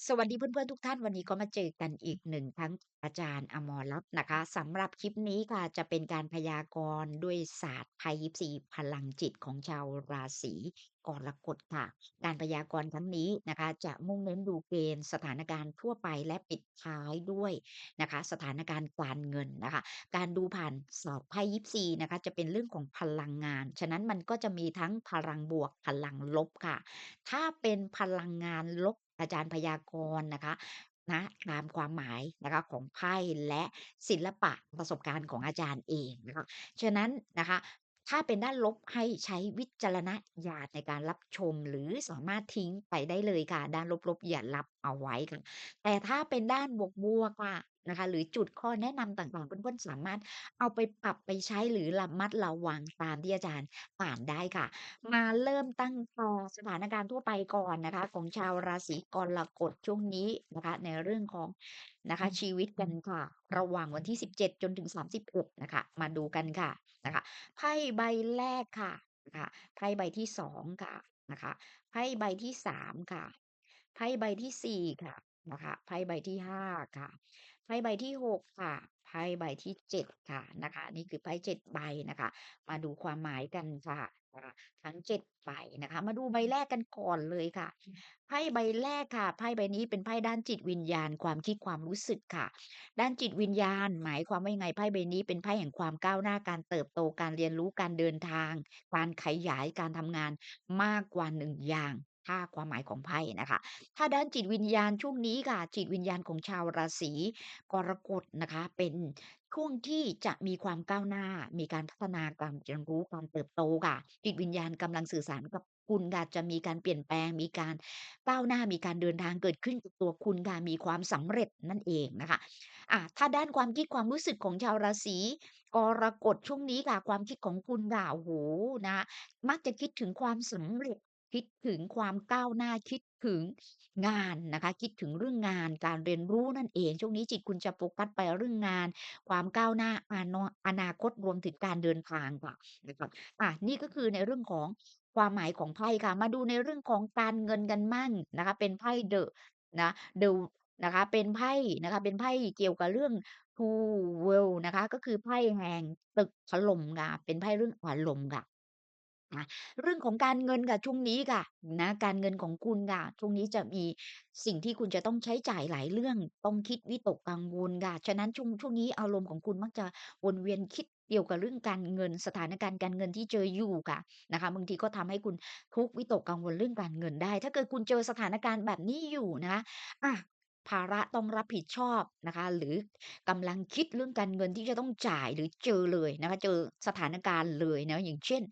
สวัสดีเพื่อนๆทุกท่านวันนี้ก็มาเจอกันอีกหนึ่งทั้งอาจารย์อมรรัตน์นะคะสำหรับคลิปนี้ค่ะจะเป็นการพยากรณ์ด้วยศาสตร์ไพ่ยิปซีพลังจิตของชาวราศีกรกฎค่ะ การพยากรณ์ครั้งนี้นะคะ จะมุ่งเน้นดูเกณฑ์สถานการณ์ทั่วไปและปิดท้ายด้วยนะคะ สถานการณ์การเงินนะคะ การดูผ่านสตร์ไพ่ยิปซีนะคะ จะเป็นเรื่องของพลังงาน ฉะนั้นมันก็จะมีทั้งพลังบวกพลังลบค่ะ ถ้าเป็นพลังงานลบ อาจารย์พยากรณ์นะคะนะตามความหมายนะคะของไพ่และศิลปะประสบการณ์ของอาจารย์เองนะคะฉะนั้นนะคะถ้าเป็นด้านลบให้ใช้วิจารณญาณในการรับชม หรือสามารถทิ้งไปได้เลยค่ะ ด้านลบๆอย่ารับเอาไว้ค่ะแต่ถ้าเป็นด้านบวกๆค่ะ นะคะ หรือจุดข้อแนะนำต่างๆเพื่อนๆสามารถเอาไปปรับไปใช้หรือระมัดระวังตามที่อาจารย์อ่านได้ค่ะ มาเริ่มตั้งต่อสถานการณ์ทั่วไปก่อนนะคะ ของชาวราศีกรกฎช่วงนี้นะคะ ในเรื่องของนะคะ ชีวิตกันค่ะ ระหว่างวันที่ 17 จนถึง 31 นะคะ มาดูกันค่ะนะคะไพ่ใบแรกค่ะนะคะไพ่ใบที่2ค่ะนะคะไพ่ใบที่3ค่ะไพ่ใบที่4ค่ะนะคะไพ่ใบที่5ค่ะ ไพ่ใบที่6ค่ะไพ่ใบที่7ค่ะนะคะ นี่คือไพ่7ใบนะคะ มาดูความหมายกันค่ะนะคะทั้ง7ใบนะคะ มาดูใบแรกกันก่อนเลยค่ะไพ่ใบแรกค่ะไพ่ใบนี้เป็นไพ่ด้านจิตวิญญาณความคิดความรู้สึกค่ะ ด้านจิตวิญญาณ หมายความว่ายังไงไพ่ใบนี้เป็นไพ่แห่งความก้าวหน้าการเติบโตการเรียนรู้การเดินทาง การขยายการทำงานมากกว่าหนึ่งอย่าง ถ้าความหมายของไพ่นะคะ ถ้าด้านจิตวิญญาณช่วงนี้ค่ะ จิตวิญญาณของชาวราศีกรกฎนะคะ เป็นช่วงที่จะมีความก้าวหน้า มีการพัฒนาการเรียนรู้การเติบโตค่ะ จิตวิญญาณกำลังสื่อสารกับคุณค่ะจะมีการเปลี่ยนแปลง มีการก้าวหน้า มีการเดินทางเกิดขึ้นกับตัวคุณค่ะมีความสำเร็จนั่นเองนะคะ อะถ้าด้านความคิดความรู้สึกของชาวราศีกรกฎช่วงนี้ค่ะ ความคิดของคุณค่ะโอ้โฮนะ มักจะคิดถึงความสำเร็จ คิดถึงความก้าวหน้าคิดถึงงานนะคะ คิดถึงเรื่องงานการเรียนรู้นั่นเอง ช่วงนี้จิตคุณจะโฟกัสไปเรื่องงาน ความก้าวหน้าอานอนาคตรวมถึงการเดินทางค่ะนะครับอะนี่ก็คือในเรื่องของความหมายของไพ่ค่ะ มาดูในเรื่องของการเงินกันมั่งนะคะ เป็นไพ่ The นะ The นะคะ เป็นไพ่นะคะ เป็นไพ่เกี่ยวกับเรื่อง Two World นะคะ ก็คือไพ่แห่งตึกถล่มค่ะเป็นไพ่เรื่องอารมณ์ค่ะ นะ เรื่องของการเงินค่ะ ช่วงนี้ค่ะนะ การเงินของคุณค่ะ ช่วงนี้จะมีสิ่งที่คุณจะต้องใช้จ่ายหลายเรื่อง ต้องคิดวิตกกังวลค่ะ ฉะนั้นช่วง ช่วงนี้อารมณ์ของคุณมักจะวนเวียนคิดเกี่ยวกับเรื่องการเงิน สถานการณ์การเงินที่เจออยู่ค่ะนะคะ บางทีก็ทำให้คุณทุกข์วิตกกังวลเรื่องการเงินได้ ถ้าเกิดคุณเจอสถานการณ์แบบนี้อยู่นะคะ อะ ภาระต้องรับผิดชอบนะคะ หรือกำลังคิดเรื่องการเงินที่จะต้องจ่ายหรือเจอเลยนะคะ เจอสถานการณ์เลยนะอย่างเช่น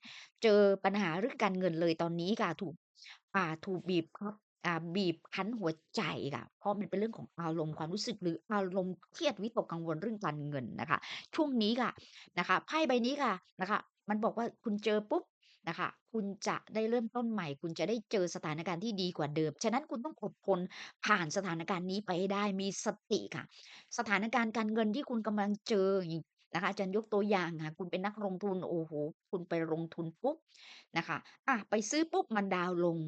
เจอปัญหาเรื่องการเงินเลยตอนนี้ค่ะถูก อ่าถูกบีบคั้นอ่าบีบคั้นหัวใจค่ะ เพราะมันเป็นเรื่องของอารมณ์ความรู้สึกหรืออารมณ์เครียดวิตกกังวลเรื่องการเงินนะคะ ช่วงนี้ค่ะนะคะไพ่ใบนี้ค่ะนะคะ มันบอกว่าคุณเจอปุ๊บ นะคะคุณจะได้เริ่มต้นใหม่ คุณจะได้เจอสถานการณ์ที่ดีกว่าเดิม ฉะนั้นคุณต้องอดทนผ่านสถานการณ์นี้ไปให้ได้ มีสติค่ะ สถานการณ์การเงินที่คุณกำลังเจอ อย่างนะคะ อาจารย์ยกตัวอย่างค่ะ คุณเป็นนักลงทุน โอ้โฮ คุณไปลงทุนปุ๊บ นะคะ อะ ไปซื้อปุ๊บ มันดาวน์ลง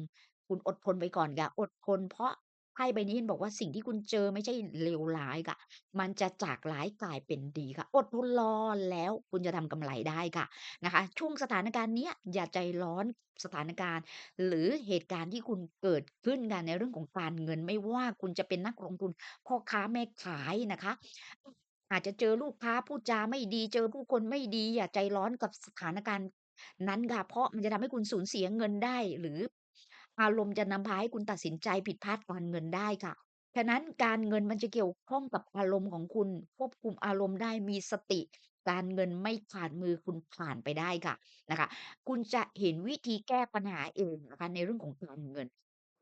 คุณอดทนไปก่อนค่ะ อดทน เพราะ ไพ่ใบนี้มันบอกว่าสิ่งที่คุณเจอไม่ใช่เลวร้ายค่ะ มันจะจากร้ายกลายเป็นดีค่ะ อดทนรอแล้วคุณจะทำกำไรได้ค่ะนะคะ ช่วงสถานการณ์เนี้ยอย่าใจร้อนสถานการณ์ หรือเหตุการณ์ที่คุณเกิดขึ้นค่ะในเรื่องของการเงินไม่ว่าคุณจะเป็นนักลงทุนพ่อค้าแม่ขายนะคะ อาจจะเจอลูกค้าพูดจาไม่ดี เจอผู้คนไม่ดีอย่าใจร้อนกับสถานการณ์นั้นค่ะเพราะมันจะทำให้คุณสูญเสียเงินได้หรือ อารมณ์จะนำพาให้คุณตัดสินใจผิดพลาดการเงินได้ค่ะ ฉะนั้นการเงินมันจะเกี่ยวข้องกับอารมณ์ของคุณ ควบคุมอารมณ์ได้มีสติ การเงินไม่ผ่านมือคุณผ่านไปได้ค่ะนะคะ คุณจะเห็นวิธีแก้ปัญหาเองนะคะในเรื่องของการเงิน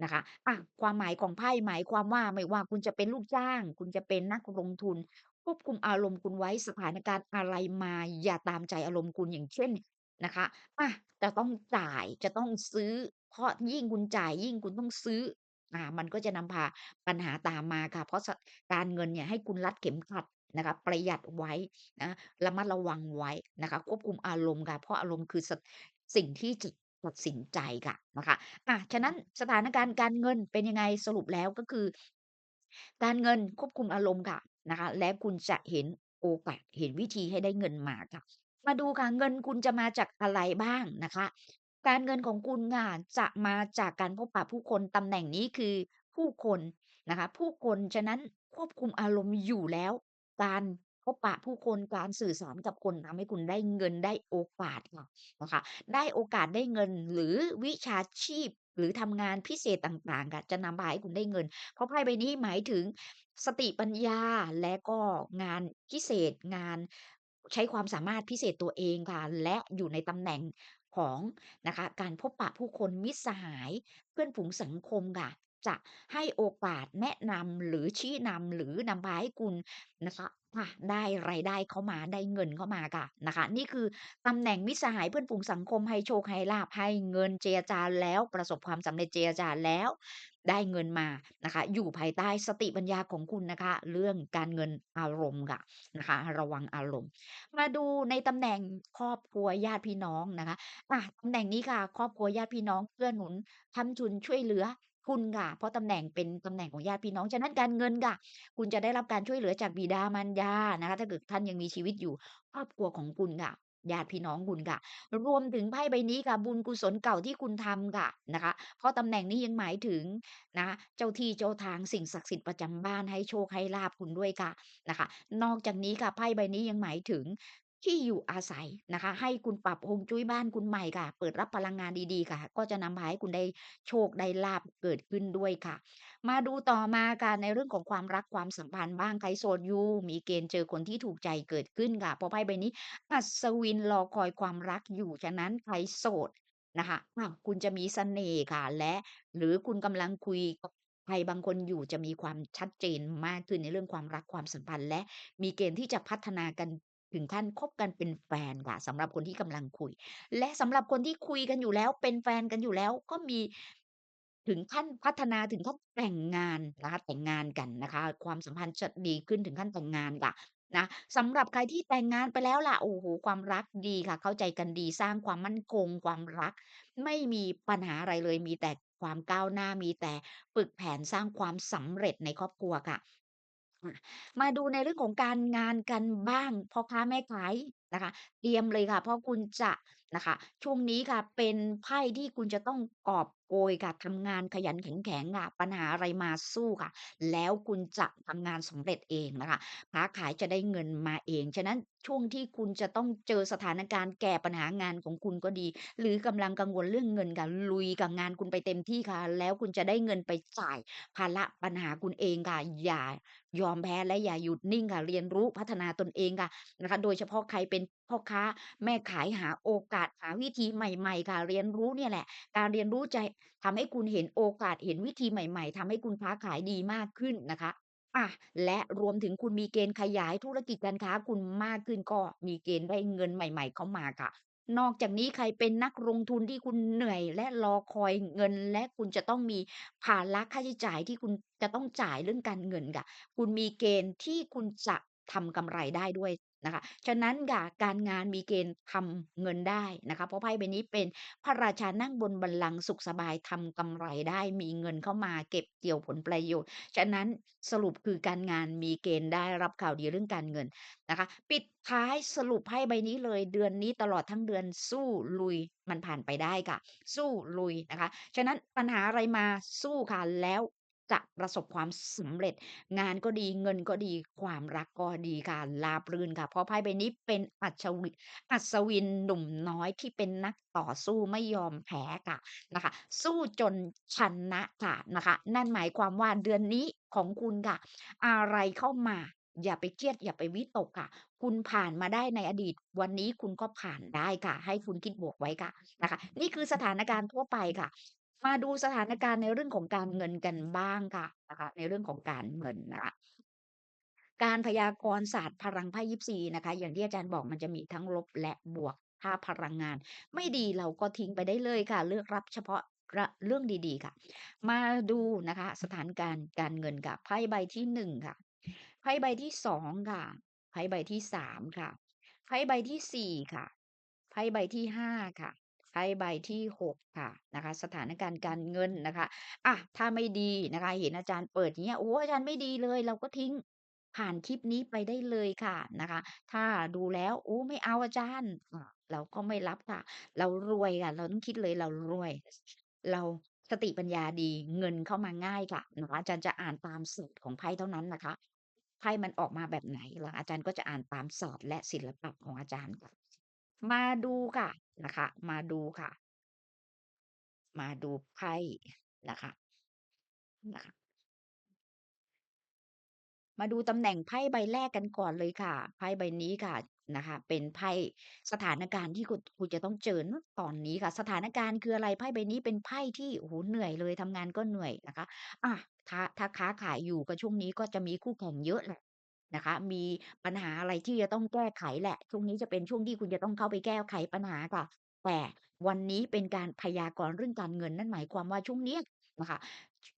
นะคะอะความหมายของไพ่หมายความว่าไม่ว่าคุณจะเป็นลูกจ้าง คุณจะเป็นนักลงทุน ควบคุมอารมณ์คุณไว้สถานการณ์อะไรมาอย่าตามใจอารมณ์คุณอย่างเช่นนะคะอะจะต้องจ่ายจะต้องซื้อ เพราะยิ่งคุณจ่ายยิ่งคุณต้องซื้อ อ่า มันก็จะนำพาปัญหาตามมาค่ะ เพราะสการเงินเนี่ยให้คุณรัดเข็มขัดนะคะ ประหยัดไว้นะระมัดระวังไว้นะคะ ควบคุมอารมณ์ค่ะ เพราะอารมณ์คือสสิ่งที่จะตัดสินใจค่ะนะคะอะฉะนั้นสถานการณ์การเงินเป็นยังไงสรุปแล้วก็คือ การเงินควบคุมอารมณ์ค่ะนะคะ และคุณจะเห็นโอกาสเห็นวิธีให้ได้เงินมาค่ะ มาดูค่ะเงินคุณจะมาจากอะไรบ้างนะคะ การเงินของคุณค่ะ จะมาจากการพบปะผู้คน ตำแหน่งนี้คือผู้คนนะคะ ผู้คน ฉะนั้นควบคุมอารมณ์อยู่แล้ว การพบปะผู้คน การสื่อสารกับคน ทำให้คุณได้เงิน ได้โอกาสค่ะ นะคะ ได้โอกาส ได้เงิน หรือวิชาชีพ หรือทำงานพิเศษต่าง ๆ ค่ะ จะนำพาให้คุณได้เงิน เพราะไพ่ใบนี้หมายถึงสติปัญญา และก็งานพิเศษ งาน ใช้ความสามารถพิเศษตัวเองค่ะ และอยู่ในตำแหน่ง ของนะคะ การพบปะผู้คน มิตรสหาย เพื่อนฝูงสังคมค่ะ จะให้โอกาส แนะนำ หรือชี้นำ หรือนำพาให้คุณนะคะ ค่ะได้รายได้เข้ามาได้เงินเข้ามาค่ะนะคะ นี่คือตำแหน่งมิสหายเพื่อนฝูงสังคมให้โชคให้ลาภให้เงินเจรจาแล้วประสบความสำเร็จเจรจาแล้ว ได้เงินมานะคะ อยู่ภายใต้สติปัญญาของคุณนะคะ เรื่องการเงินอารมณ์ค่ะนะคะ ระวังอารมณ์ มาดูในตำแหน่งครอบครัวญาติพี่น้องนะคะอะตำแหน่งนี้ค่ะ ครอบครัวญาติพี่น้องเกื้อนหนุนค้ำจุนช่วยเหลือ คุณค่ะ เพราะตำแหน่งเป็นตำแหน่งของญาติพี่น้อง ฉะนั้นการเงินค่ะ คุณจะได้รับการช่วยเหลือจากบิดามารดานะคะ ถ้าเกิดท่านยังมีชีวิตอยู่ ครอบครัวของคุณค่ะ ญาติพี่น้องคุณค่ะ รวมถึงไพ่ใบนี้ค่ะ บุญกุศลเก่าที่คุณทำค่ะนะคะ เพราะตำแหน่งนี้ยังหมายถึงนะเจ้าที่เจ้าทางสิ่งศักดิ์สิทธิ์ประจำบ้านให้โชคให้ลาภคุณด้วยค่ะนะคะ นอกจากนี้ค่ะไพ่ใบนี้ยังหมายถึง ที่อยู่อาศัยนะคะ ให้คุณปรับฮวงจุ้ยบ้านคุณใหม่ค่ะ เปิดรับพลังงานดีๆค่ะ ก็จะนำพาให้คุณได้โชคได้ลาภเกิดขึ้นด้วยค่ะ มาดูต่อมาค่ะในเรื่องของความรักความสัมพันธ์บ้างใครโสดอยู่มีเกณฑ์เจอคนที่ถูกใจเกิดขึ้นค่ะเพราะไพ่ใบนี้ อัศวินรอคอยความรักอยู่ฉะนั้นใครโสดนะคะอ้าวคุณจะมีเสน่ห์ค่ะ และ หรือคุณกำลังคุยกับใครบางคนอยู่จะมีความชัดเจนมากขึ้นในเรื่องความรักความสัมพันธ์และมีเกณฑ์ที่จะพัฒนากัน ถึงขั้นคบกันเป็นแฟนค่ะสำหรับคนที่กำลังคุย และสำหรับคนที่คุยกันอยู่แล้ว เป็นแฟนกันอยู่แล้วก็มีถึงขั้นพัฒนาถึงขั้นแต่งงานนะคะแต่งงานกันนะคะ ความสัมพันธ์จะดีขึ้นถึงขั้นแต่งงานค่ะนะสำหรับใครที่แต่งงานไปแล้วล่ะโอ้โฮความรักดีค่ะ เข้าใจกันดีสร้างความมั่นคง ความรัก ไม่มีปัญหาอะไรเลยมีแต่ความก้าวหน้ามีแต่ปึกแผนสร้างความสำเร็จในครอบครัวค่ะ อะมาดูในเรื่องของการงานกันบ้าง พ่อค้าแม่ขายนะคะ เตรียมเลยค่ะ เพราะคุณจะ นะคะ ช่วงนี้ค่ะเป็นไพ่ที่คุณจะต้องกอบโกยค่ะทำงานขยันขันแข็งค่ะปัญหาอะไรมาสู้ค่ะ แล้วคุณจะทำงานสำเร็จเองนะคะค้าขายจะได้เงินมาเอง ฉะนั้นช่วงที่คุณจะต้องเจอสถานการณ์แก้ปัญหางานของคุณก็ดี หรือกำลังกังวลเรื่องเงินค่ะลุยกับงานคุณไปเต็มที่ค่ะ แล้วคุณจะได้เงินไปจ่ายภาระปัญหาคุณเองค่ะอย่ายอมแพ้และอย่าหยุดนิ่งค่ะ เรียนรู้พัฒนาตนเองค่ะนะคะ โดยเฉพาะใครเป็นพ่อค้าแม่ขายหาโอกาสหาวิธีใหม่ๆค่ะเรียนรู้เนี่ยแหละ การเรียนรู้จะทำให้คุณเห็นโอกาสเห็นวิธีใหม่ ๆทำให้คุณค้าขายดีมากขึ้นนะคะอะและรวมถึงคุณมีเกณฑ์ขยายธุรกิจการค้าคุณมากขึ้นก็มีเกณฑ์ได้เงินใหม่ ๆ เข้ามาค่ะ นอกจากนี้ใครเป็นนักลงทุนที่คุณเหนื่อย และรอคอยเงิน และคุณจะต้องมีภาระค่าใช้จ่ายที่คุณจะต้องจ่ายเรื่องการเงินค่ะ คุณมีเกณฑ์ที่คุณจะทำกำไรได้ด้วย นะคะ ฉะนั้นค่ะการงานมีเกณฑ์ทำเงินได้นะคะ เพราะไพ่ใบนี้เป็นพระราชานั่งบนบัลลังก์สุขสบายทำกำไรได้มีเงินเข้ามาเก็บเกี่ยวผลประโยชน์ ฉะนั้นสรุปคือการงานมีเกณฑ์ได้รับข่าวดีเรื่องการเงินนะคะ ปิดท้ายสรุปไพ่ใบนี้เลยเดือนนี้ตลอดทั้งเดือนสู้ลุยมันผ่านไปได้ค่ะ สู้ลุยนะคะ ฉะนั้นปัญหาอะไรมาสู้ค่ะแล้ว จะประสบความสำเร็จ งานก็ดีเงินก็ดีความรักก็ดีค่ะราบรื่นค่ะ เพราะไพ่ใบนี้เป็นอัศวินอัศวินหนุ่มน้อยที่เป็นนักต่อสู้ไม่ยอมแพ้ค่ะนะคะ สู้จนชนะค่ะนะคะ นั่นหมายความว่าเดือนนี้ของคุณค่ะ อะไรเข้ามาอย่าไปเครียดอย่าไปวิตกค่ะ คุณผ่านมาได้ในอดีต วันนี้คุณก็ผ่านได้ค่ะ ให้คุณคิดบวกไว้ค่ะนะคะ นี่คือสถานการณ์ทั่วไปค่ะ มาดูสถานการณ์ในเรื่องของการเงินกันบ้างค่ะนะคะ ในเรื่องของการเงินนะคะการพยากรณ์ศาสตร์พลังไพ่ยิปซีนะคะ อย่างที่อาจารย์บอกมันจะมีทั้งลบและบวก ถ้าพลังงาน ไม่ดีเราก็ทิ้งไปได้เลยค่ะ เลือกรับเฉพาะเรื่องดีๆค่ะ มาดูนะคะ สถานการณ์การเงินค่ะไพ่ใบที่หนึ่งค่ะไพ่ใบที่สองค่ะไพ่ใบที่สามค่ะไพ่ใบที่สี่ค่ะไพ่ใบที่ห้าค่ะ ไพ่ใบที่6ค่ะนะคะสถานการณ์การเงินนะคะอะถ้าไม่ดีนะคะเห็นอาจารย์เปิดอย่างเงี้ยโอ้อาจารย์ไม่ดีเลย เราก็ทิ้งผ่านคลิปนี้ไปได้เลยค่ะนะคะ ถ้าดูแล้วโอ้ไม่เอาอาจารย์เราก็ไม่รับค่ะ เรารวยค่ะ เราต้องคิดเลยเรารวย เราสติปัญญาดีเงินเข้ามาง่ายค่ะนะคะอาจารย์จะอ่านตามสูตรของไพ่เท่านั้นนะคะไพ่มันออกมาแบบไหนแล้วอาจารย์ก็จะอ่านตามศาสตร์และศิลปะของอาจารย์ค่ะ มาดูค่ะ นะคะ มาดูค่ะ มาดูไพ่นะคะ นะคะ มาดูตำแหน่งไพ่ใบแรกกันก่อนเลยค่ะ ไพ่ใบนี้ค่ะนะคะ เป็นไพ่สถานการณ์ที่คุณ คุณจะต้องเจอ ณ ตอนนี้ค่ะ สถานการณ์คืออะไร ไพ่ใบนี้เป็นไพ่ที่ โอ้โฮ เหนื่อยเลย ทำงานก็เหนื่อยนะคะ อา ถ้า ถ้าค้าขายอยู่ ก็ช่วงนี้ก็จะมีคู่แข่งเยอะแหละ นะคะ มีปัญหาอะไรที่จะต้องแก้ไขแหละ ช่วงนี้จะเป็นช่วงที่คุณจะต้องเข้าไปแก้ไขปัญหาค่ะ แต่วันนี้เป็นการพยากรณ์เรื่องการเงิน นั่นหมายความว่าช่วงเนี้ยนะคะ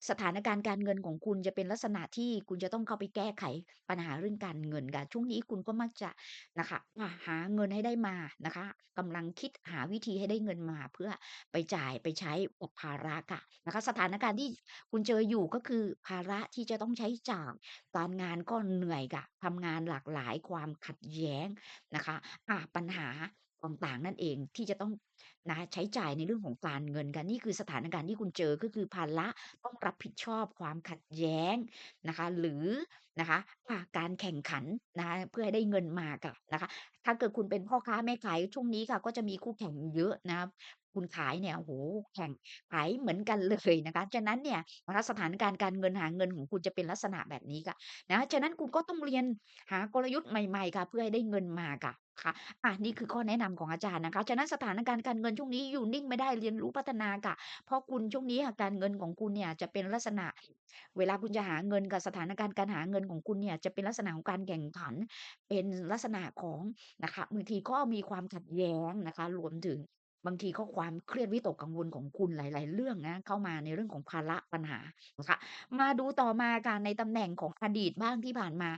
สถานการณ์การเงินของคุณจะเป็นลักษณะที่คุณจะต้องเข้าไปแก้ไขปัญหาเรื่องการเงินค่ะช่วงนี้คุณก็มักจะนะคะอ่าหาเงินให้ได้มานะคะกำลังคิดหาวิธีให้ได้เงินมาเพื่อไปจ่ายไปใช้กับภาระค่ะนะคะ สถานการณ์ที่คุณเจออยู่ก็คือภาระที่จะต้องใช้จ่ายการงานก็เหนื่อยค่ะทำงานหลากหลายความขัดแย้งนะคะอาปัญหา ต่างๆ นั่นเองที่จะต้องนะใช้จ่ายในเรื่องของการเงินกันนี่คือสถานการณ์ที่คุณเจอก็คือภาระต้องรับผิดชอบความขัดแย้งนะคะ หรือนะคะการแข่งขันนะคะเพื่อให้ได้เงินมากะนะคะ ถ้าเกิดคุณเป็นพ่อค้าแม่ขายช่วงนี้ค่ะ ก็จะมีคู่แข่งเยอะนะครับ คุณขายเนี่ย โอ้โฮ แข่ง ขายเหมือนกัน เลย นะคะ ฉะนั้นเนี่ยนะคะ สถานการณ์การเงิน หาเงินของคุณจะเป็นลักษณะแบบนี้ค่ะ นะ ฉะนั้นคุณก็ต้องเรียนหากลยุทธ์ใหม่ ๆ ค่ะ เพื่อให้ได้เงินมาค่ะ ค่ะ อา นี่คือข้อแนะนำของอาจารย์นะคะ ฉะนั้นสถานการณ์การเงินช่วงนี้อยู่นิ่งไม่ได้ เรียนรู้พัฒนาค่ะ เพราะคุณ ช่วงนี้อะการเงินของคุณเนี่ยจะเป็นลักษณะ เวลาคุณจะหาเงินกับสถานการณ์การหาเงินของคุณเนี่ย จะเป็นลักษณะของการแข่งขัน เป็นลักษณะของ นะคะ บางทีก็มีความขัดแย้งนะคะ รวมถึง บางทีก็ความเครียดวิตกกังวลของคุณหลาย ๆ เรื่องนะ เข้ามาในเรื่องของภาระปัญหานะคะ มาดูต่อมาค่ะ ในตำแหน่งของอดีตบ้างที่ผ่านมา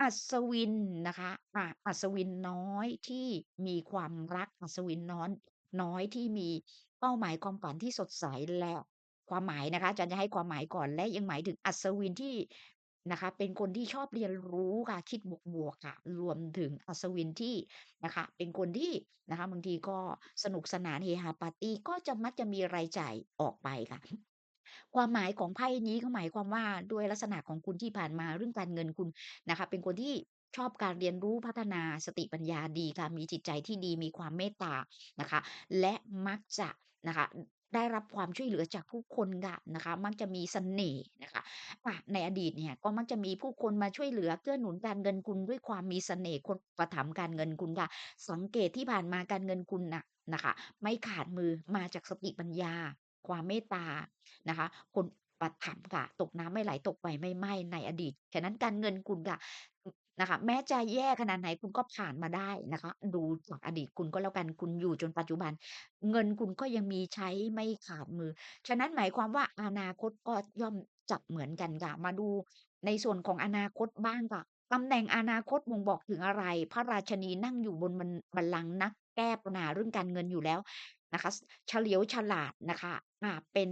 อัศวินนะคะอาอัศวินน้อยที่มีความรัก อัศวินน้อยน้อยที่มีเป้าหมายความฝันที่สดใส และ ความหมายนะคะ อาจารย์จะให้ความหมายก่อน และยังหมายถึงอัศวินที่ นะคะ เป็นคนที่ชอบเรียนรู้ค่ะ คิดบวกๆค่ะ รวมถึงอัศวินที่นะคะ เป็นคนที่นะคะบางทีก็สนุกสนานเฮฮาปาร์ตี้ก็จะมักจะมีรายจ่ายออกไปค่ะ ความหมายของไพ่นี้ก็หมายความว่าด้วยลักษณะของคุณที่ผ่านมาเรื่องการเงินคุณนะคะ เป็นคนที่ชอบการเรียนรู้พัฒนาสติปัญญาดีค่ะ มีจิตใจที่ดีมีความเมตตานะคะ และมักจะนะคะ ได้รับความช่วยเหลือจากผู้คนค่ะนะคะ มักจะมีเสน่ห์นะคะอะในอดีตเนี่ยก็มักจะมีผู้คนมาช่วยเหลือเกื้อหนุนการเงินคุณด้วยความมีเสน่ห์คนอุปถัมภ์การเงินคุณค่ะ สังเกตที่ผ่านมาการเงินคุณน่ะนะคะ ไม่ขาดมือมาจากสติปัญญา ความเมตตานะคะ คนอุปถัมภ์ค่ะ ตกน้ำไม่ไหลตกไฟไม่ไหม้ในอดีตฉะนั้นการเงินคุณค่ะ นะคะ แม้จะแย่ขนาดไหนคุณก็ผ่านมาได้นะคะ ดูจากอดีตคุณก็แล้วกัน คุณอยู่จนปัจจุบัน เงินคุณก็ยังมีใช้ไม่ขาดมือ ฉะนั้นหมายความว่าอนาคตก็ย่อมจะเหมือนกันค่ะ มาดูในส่วนของอนาคตบ้างค่ะ ตำแหน่งอนาคตบ่งบอกถึงอะไร พระราชินีนั่งอยู่บนบัลบัลลังก์นักแก้ปัญหาเรื่องการเงินอยู่แล้วนะคะ เฉลียวฉลาดนะคะ อ่า เป็น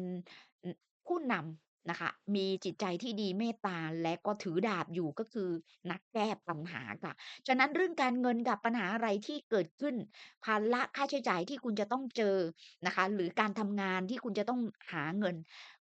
ผู้นำ นะคะ มีจิตใจที่ดีเมตตา และก็ถือดาบอยู่ ก็คือนักแก้ปัญหาค่ะ ฉะนั้นเรื่องการเงินกับปัญหาอะไรที่เกิดขึ้น ภาระค่าใช้จ่ายที่คุณจะต้องเจอนะคะ หรือการทำงานที่คุณจะต้องหาเงิน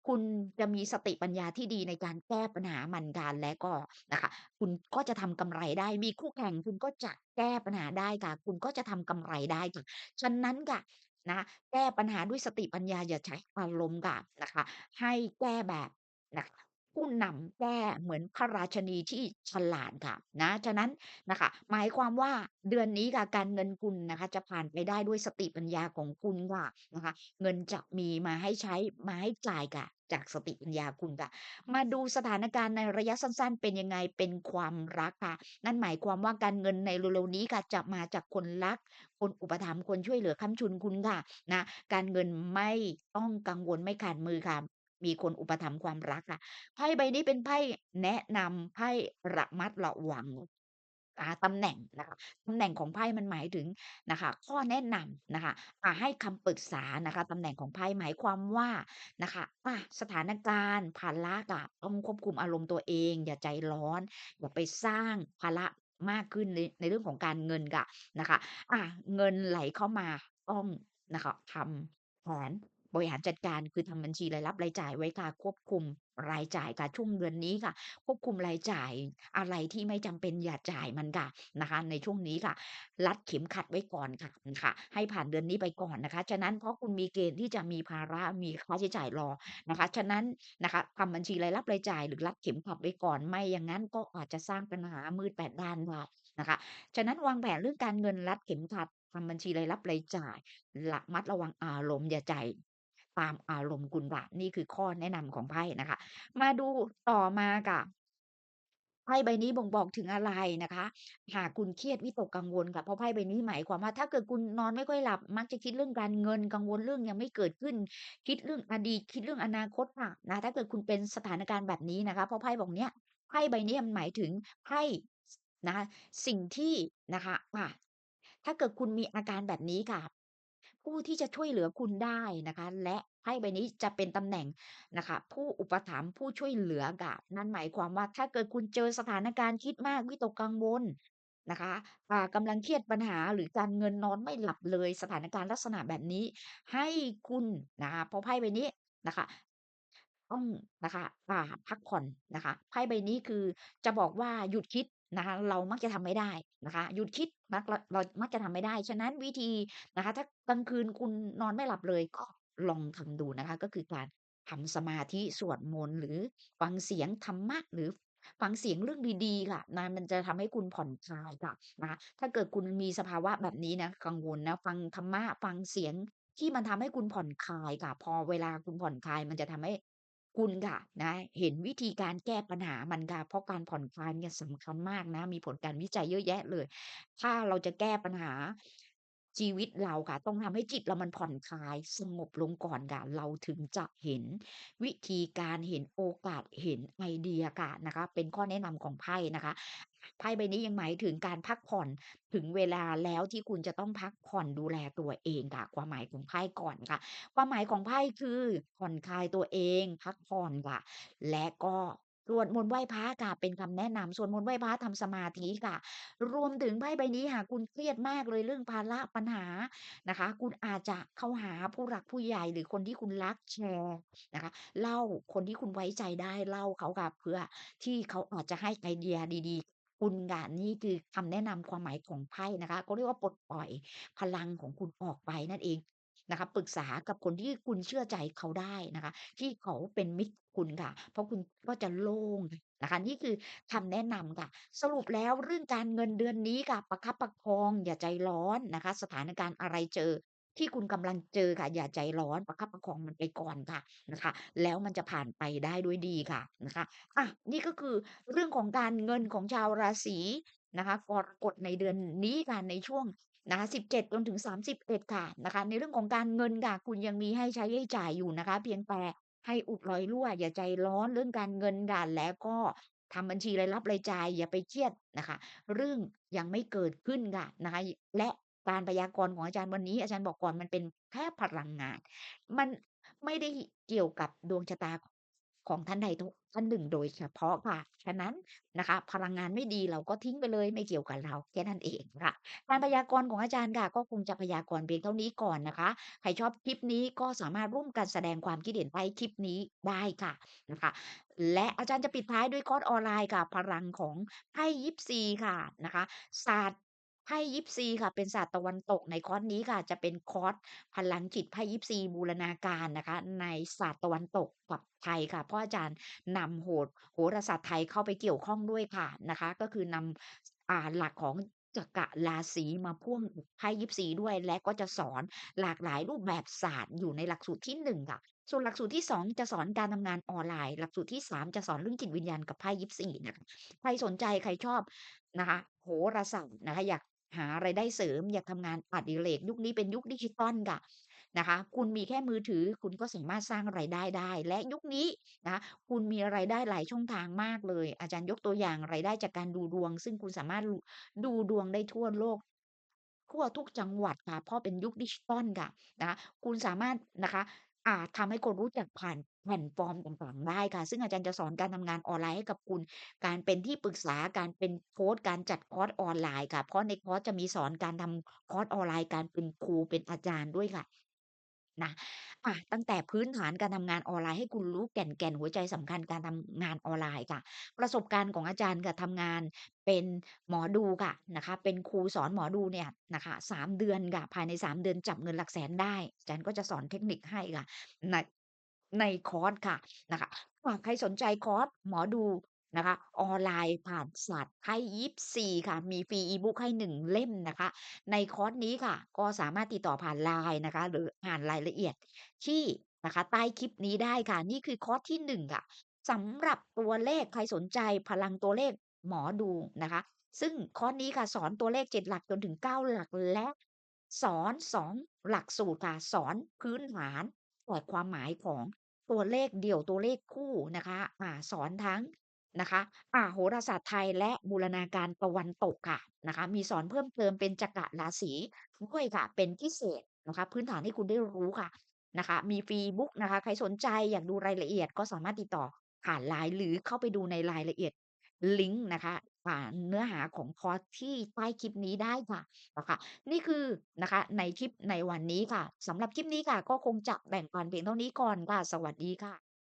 คุณจะมีสติปัญญาที่ดีในการแก้ปัญหามันกันและก็นะคะ คุณก็จะทำกำไรได้ มีคู่แข่งคุณก็จะแก้ปัญหาได้ค่ะ คุณก็จะทำกำไรได้ค่ะ ฉะนั้นค่ะ นะแก้ปัญหาด้วยสติปัญญา อย่าใช้อารมณ์ค่ะ นะคะ ให้แก้แบบ นะคะ ผู้นำแก้เหมือนพระราชนีที่ฉลาดค่ะนะฉะนั้นนะคะหมายความว่าเดือนนี้ค่ะการเงินคุณนะคะจะผ่านไปได้ด้วยสติปัญญาของคุณค่ะนะคะเงินจะมีมาให้ใช้มาให้จ่ายค่ะจากสติปัญญาคุณค่ะ มาดูสถานการณ์ในระยะสั้นๆ เป็นยังไงเป็นความรักค่ะ นั่นหมายความว่าการเงินในเร็วๆนี้ค่ะจะมาจากคนรัก คนอุปถัมภ์คนช่วยเหลือค้ำชุนคุณค่ะนะการเงินไม่ต้องกังวลไม่ขาดมือค่ะ มีคนอุปถัมภ์ความรักค่ะ ไพ่ใบนี้เป็นไพ่แนะนำไพ่ระมัดระวัง อ่าตำแหน่งนะคะตำแหน่งของไพ่มันหมายถึงนะคะ ข้อแนะนำนะคะอ่าให้คำปรึกษานะคะตำแหน่งของไพ่หมายความว่านะคะอาสถานการณ์ภาระอะต้องควบคุมอารมณ์ตัวเอง อย่าใจร้อน อย่าไปสร้างภาระมากขึ้นในในเรื่องของการเงินกะนะคะอาเงินไหลเข้ามาต้องนะคะทำแผน บริหารจัดการคือทำบัญชีรายรับรายจ่ายไว้ค่ะควบคุมรายจ่ายค่ะช่วงเดือนนี้ค่ะ ควบคุมรายจ่ายอะไรที่ไม่จำเป็นอย่าจ่ายมันค่ะนะคะ ในช่วงนี้ค่ะ รัดเข็มขัดไว้ก่อนค่ะค่ะ ให้ผ่านเดือนนี้ไปก่อนนะคะ ฉะนั้นเพราะคุณมีเกณฑ์ที่จะมีภาระมีค่าใช้จ่ายรอนะคะ ฉะนั้นนะคะทำบัญชีรายรับรายจ่าย หรือรัดเข็มขัดไว้ก่อนไม่อย่างนั้นก็อาจจะสร้างปัญหามืดแปดด้านได้นะคะ ฉะนั้นวางแผนเรื่องการเงินรัดเข็มขัดทำบัญชีรายรับรายจ่ายระมัดระวังอารมณ์อย่าใจ ตามอารมณ์คุณค่ะนี่คือข้อแนะนำของไพ่นะคะ มาดูต่อมาค่ะไพ่ใบนี้บ่งบอกถึงอะไรนะคะ หากคุณเครียดวิตกกังวลค่ะเพราะไพ่ใบนี้หมายความว่าถ้าเกิดคุณนอนไม่ค่อยหลับ มักจะคิดเรื่องการเงินกังวลเรื่องยังไม่เกิดขึ้น คิดเรื่องอดีตคิดเรื่องอนาคตค่ะนะถ้าเกิดคุณเป็นสถานการณ์แบบนี้นะคะเพราะไพ่บอกเนี้ยไพ่ใบนี้มันหมายถึงไพ่นะคะสิ่งที่นะคะอ่าถ้าเกิดคุณมีอาการแบบนี้ค่ะ ผู้ที่จะช่วยเหลือคุณได้นะคะ และไพ่ใบนี้จะเป็นตำแหน่งนะคะ ผู้อุปถัมภ์ผู้ช่วยเหลือกะนั่นหมายความว่าถ้าเกิดคุณเจอสถานการณ์คิดมากวิตกกังวลนะคะอ่ากำลังเครียดปัญหาหรือการเงินนอนไม่หลับเลยสถานการณ์ลักษณะแบบนี้ ให้คุณนะคะเพราะไพ่ใบนี้นะคะ ต้องนะคะอ่าพักผ่อนนะคะไพ่ใบนี้คือจะบอกว่าหยุดคิด นะคะเรามักจะทำไม่ได้นะคะ หยุดคิดมักเราเรามักจะทำไม่ได้ ฉะนั้นวิธีนะคะ ถ้ากลางคืนคุณนอนไม่หลับเลยก็ลองทำดูนะคะ ก็คือการทำสมาธิสวดมนต์หรือฟังเสียงธรรมะหรือฟังเสียงเรื่องดีๆ ค่ะนะมันจะทำให้คุณผ่อนคลายค่ะนะคะถ้าเกิดคุณมีสภาวะแบบนี้นะกังวลนะฟังธรรมะฟังเสียงที่มันทำให้คุณผ่อนคลายค่ะ พอเวลาคุณผ่อนคลาย มันจะทำให้ คุณค่ะนะเห็นวิธีการแก้ปัญหามันค่ะเพราะการผ่อนคลายเนี่ยสำคัญมากนะ มีผลการวิจัยเยอะแยะเลย ถ้าเราจะแก้ปัญหาชีวิตเราค่ะ ต้องทำให้จิตเรามันผ่อนคลายสงบลงก่อนค่ะ เราถึงจะเห็นวิธีการเห็นโอกาสเห็นไอเดียค่ะนะคะ เป็นข้อแนะนำของไพ่นะคะ ไพ่ใบนี้ยังหมายถึงการพักผ่อนถึงเวลาแล้วที่คุณจะต้องพักผ่อนดูแลตัวเองค่ะ ความหมายของไพ่ก่อนค่ะ ความหมายของไพ่คือผ่อนคลายตัวเอง พักผ่อนค่ะ และก็สวดมนต์ไหว้พระค่ะเป็นคำแนะนำสวดมนต์ไหว้พระทำสมาธิค่ะ รวมถึงไพ่ใบนี้หากคุณเครียดมากเลยเรื่องภาระปัญหานะคะ คุณอาจจะเข้าหาผู้หลักผู้ใหญ่หรือคนที่คุณรักแชร์นะคะ เล่าคนที่คุณไว้ใจได้เล่าเขาค่ะเพื่อที่เขาอาจจะให้ไอเดียดีๆ คุณค่ะ นี่คือคำแนะนำความหมายของไพ่นะคะ เขาเรียกว่า ปลดปล่อยพลังของคุณออกไปนั่นเองนะคะ ปรึกษากับคนที่คุณเชื่อใจเขาได้นะคะ ที่เขาเป็นมิตรคุณค่ะ เพราะคุณก็จะโล่งนะคะ นี่คือคำแนะนำค่ะ สรุปแล้วเรื่องการเงินเดือนนี้ค่ะ ประคับประคอง อย่าใจร้อนนะคะ สถานการณ์อะไรเจอ ที่คุณกำลังเจอค่ะ อย่าใจร้อนประคับประคองมันไปก่อนค่ะนะคะ แล้วมันจะผ่านไปได้ด้วยดีค่ะนะคะอะนี่ก็คือเรื่องของการเงินของชาวราศีนะคะกรกฎในเดือนนี้ค่ะในช่วงนะคะ17จนถึง 31 ค่ะนะคะ ในเรื่องของการเงินค่ะ คุณยังมีให้ใช้ให้จ่ายอยู่นะคะ เพียงแต่ให้อุดรอยรั่ว อย่าใจร้อนเรื่องการเงินค่ะแล้วก็ทำบัญชีรายรับรายจ่ายอย่าไปเครียดนะคะ เรื่องยังไม่เกิดขึ้นค่ะนะคะ และ การพยากรณ์ของอาจารย์วันนี้ อาจารย์บอกก่อนมันเป็นแค่พลังงาน มันไม่ได้เกี่ยวกับดวงชะตาของท่านใดท่านหนึ่งโดยเฉพาะค่ะ ฉะนั้นนะคะ พลังงานไม่ดีเราก็ทิ้งไปเลยไม่เกี่ยวกับเราแค่นั้นเองค่ะ การพยากรณ์ของอาจารย์ค่ะก็คงจะพยากรณ์เพียงเท่านี้ก่อนนะคะ ใครชอบคลิปนี้ก็สามารถร่วมกันแสดงความคิดเห็นใต้คลิปนี้ได้ค่ะนะคะ และอาจารย์จะปิดท้ายด้วยคอร์สออนไลน์ค่ะ พลังของไพ่ยิปซีค่ะนะคะ ศาสตร์ ไพ่ยิปซีค่ะ เป็นศาสตร์ตะวันตกในคอร์สนี้ค่ะ จะเป็นคอร์สพลังจิตไพ่ยิปซีบูรณาการนะคะ ในศาสตร์ตะวันตกกับไทยค่ะเพราะอาจารย์นำโหดโหราศาสตร์ไทยเข้าไปเกี่ยวข้องด้วยค่ะนะคะ ก็คือนำอ่าหลักของจักรราศีมาพ่วงไพ่ยิปซีด้วยและก็จะสอนหลากหลายรูปแบบศาสตร์อยู่ในหลักสูตรที่หนึ่งค่ะ ส่วนหลักสูตรที่ 2 จะสอนการทำงานออนไลน์ หลักสูตรที่ 3 จะสอนเรื่องจิตวิญญาณกับไพ่ยิปซีนะคะใครสนใจใครชอบนะคะโหราศาสตร์นะคะอยาก หารายได้เสริม อยากทำงานอดิเรกยุคนี้เป็นยุคดิจิทัลค่ะนะคะ คุณมีแค่มือถือคุณก็สามารถสร้างรายได้ได้ และยุคนี้นะคะคุณมีรายได้หลายช่องทางมากเลย อาจารย์ยกตัวอย่างรายได้จากการดูดวง ซึ่งคุณสามารถดูดวงได้ทั่วโลกทั่วทุกจังหวัดค่ะเพราะเป็นยุคดิจิทัลค่ะนะคะคุณสามารถนะคะ อ่า ทำให้คนรู้จักผ่านแพลตฟอร์มต่าง ๆ ได้ค่ะ ซึ่งอาจารย์จะสอนการทำงานออนไลน์ให้กับคุณ การเป็นที่ปรึกษา การเป็นโค้ช การจัดคอร์สออนไลน์ค่ะ เพราะในคอร์สจะมีสอนการทำคอร์สออนไลน์ การเป็นครู เป็นอาจารย์ด้วยค่ะ นะ อะ ตั้งแต่พื้นฐานการทำงานออนไลน์ ให้คุณรู้แก่น แก่นหัวใจสำคัญการทำงานออนไลน์ค่ะ ประสบการณ์ของอาจารย์ค่ะ ทำงานเป็นหมอดูค่ะนะคะ เป็นครูสอนหมอดูเนี่ยนะคะ 3 เดือนค่ะ ภายใน 3 เดือนจับเงินหลักแสนได้ อาจารย์ก็จะสอนเทคนิคให้ค่ะ ใน ในคอร์สค่ะนะคะ หากใครสนใจคอร์สหมอดู นะคะ ออนไลน์ผ่านศาสตร์ไพ่ยิปซีค่ะ มีฟรี E-book ให้1เล่มนะคะ ในคอร์สนี้ค่ะ ก็สามารถติดต่อผ่าน LINE นะคะ หรืออ่านรายละเอียดที่นะคะ ใต้คลิปนี้ได้ค่ะ นี่คือคอร์สที่1ค่ะสำหรับตัวเลขใครสนใจพลังตัวเลขหมอดูนะคะ ซึ่งคอร์สนี้ค่ะสอนตัวเลข7หลักจนถึง9หลักและสอน2หลักสูตรค่ะสอนพื้นฐานแต่ความหมายของตัวเลขเดี่ยวตัวเลขคู่นะคะอ่าสอนทั้ง นะคะ อ่า โหราศาสตร์ไทยและบูรณาการตะวันตกค่ะนะคะ มีสอนเพิ่มเติมเป็นจักรราศีด้วยค่ะ เป็นพิเศษนะคะ พื้นฐานให้คุณได้รู้ค่ะนะคะ มีฟรี E-book นะคะ ใครสนใจอยากดูรายละเอียดก็สามารถติดต่อผ่าน LINE หรือเข้าไปดูในรายละเอียดลิงก์นะคะอ่าเนื้อหาของคอร์สที่ใต้คลิปนี้ได้ค่ะนะคะ นี่คือนะคะในคลิปในวันนี้ค่ะสำหรับคลิปนี้ค่ะ ก็คงจะแบ่งปันเพียงเท่านี้ก่อนค่ะ สวัสดีค่ะ